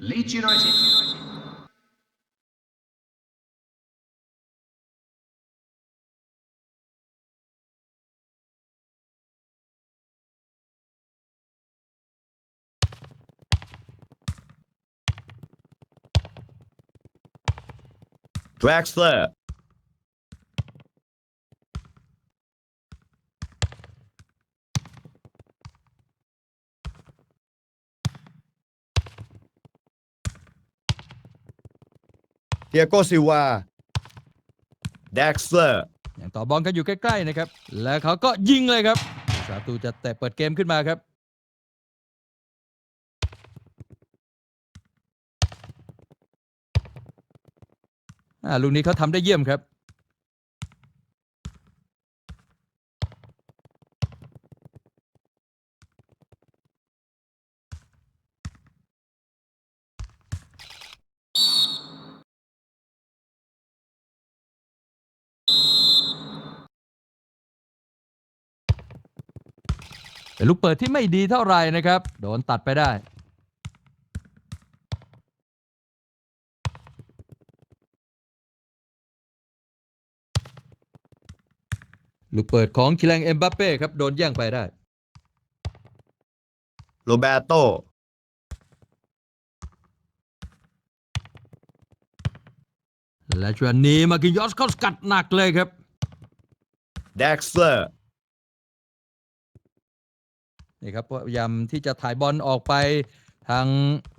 Leeds United. แเลอร์เดียโกซิวาแด็กสเลอร์อย่างต่อบอลกันอยู่ใกล้ๆนะครับ และเขาก็ยิงเลยครับผู้สาประตูจะแต่เปิดเกมขึ้นมาครับอ่าลูกนี้เขาทำได้เยี่ยมครับ เป็นลูกเปิดที่ไม่ดีเท่าไหร่นะครับ โดนตัดไปได้ ลูกเปิดของคิลังเอ็มบัปเป้ครับ โดนแย่งไปได้โรเบโตและชวนนี้มากินยอสเข้าสกัดหนักเลยครับแด็กสเลอร์ นี่ครับพยายามที่จะถ่ายบอลออกไปทาง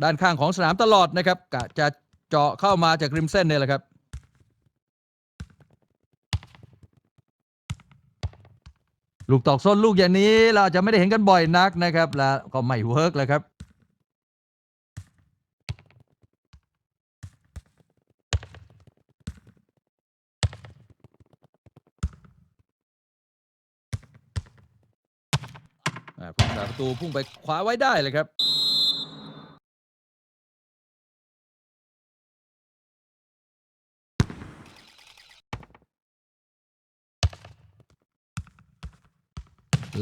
ด้านข้างของสนามตลอดนะครับกะจะเจาะเข้ามาจากริมเส้นเนี่ยแหละครับลูกตอกส้นลูกอย่างนี้เราจจะไม่ได้เห็นกันบ่อยนักนะครับ แล้วก็ไม่เวิร์กเลยครับ อ่าผู้รักษาประตูพุ่งไปคว้าไว้ได้เลยครับ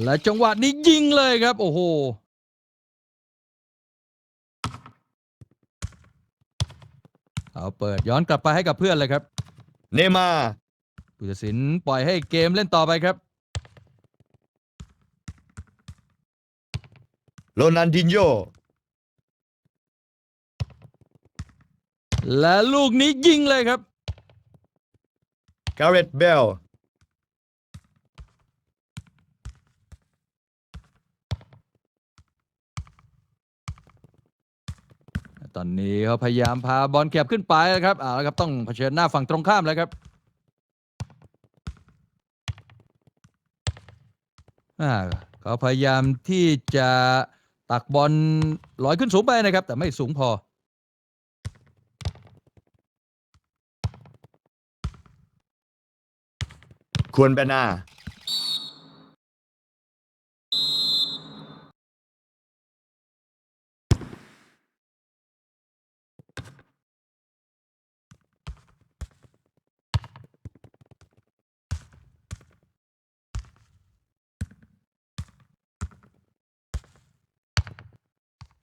และจังหวะนี้ยิงเลยครับ โอ้โห เอาเปิดย้อนกลับไปให้กับเพื่อนเลยครับ เนมาร์ผู้ตัดสินปล่อยให้เกมเล่นต่อไปครับ โรนันดินโยและลูกนี้ยิงเลยครับ การ์เรตเบล ตอนนี้เขาพยายามพาบอลแก็บขึ้นไปนะครับเอาละครับต้องเผชิญหน้าฝั่งตรงข้ามแล้วครับอ่าเขาพยายามที่จะ ตักบอลลอยขึ้นสูงไปนะครับ แต่ไม่สูงพอ ควรเบนา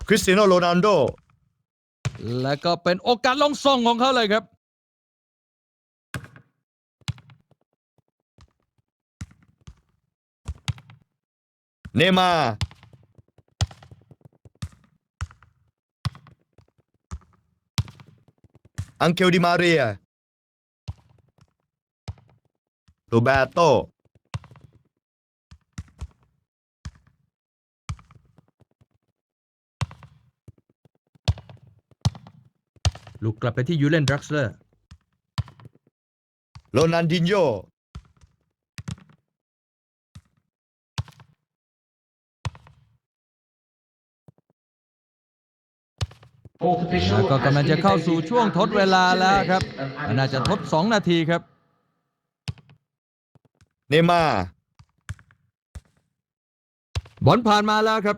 คริสเตียโนโรนัลโดและก็เป็นโอกาสลงส่งของเขาเลยครับ เนมาร์อังเคลดิมาเรียโรเบโต ลูกกลับไปที่ยูเลนดรักเซอร์โรนันดินโย Fourth แล้ว official ก็ has กำลังจะเข้าสู่ indicated ช่วงทดเวลาแล้วครับ and มันน่าจะทด added 2นาทีครับ เนมาร์บอลผ่านมาแล้วครับ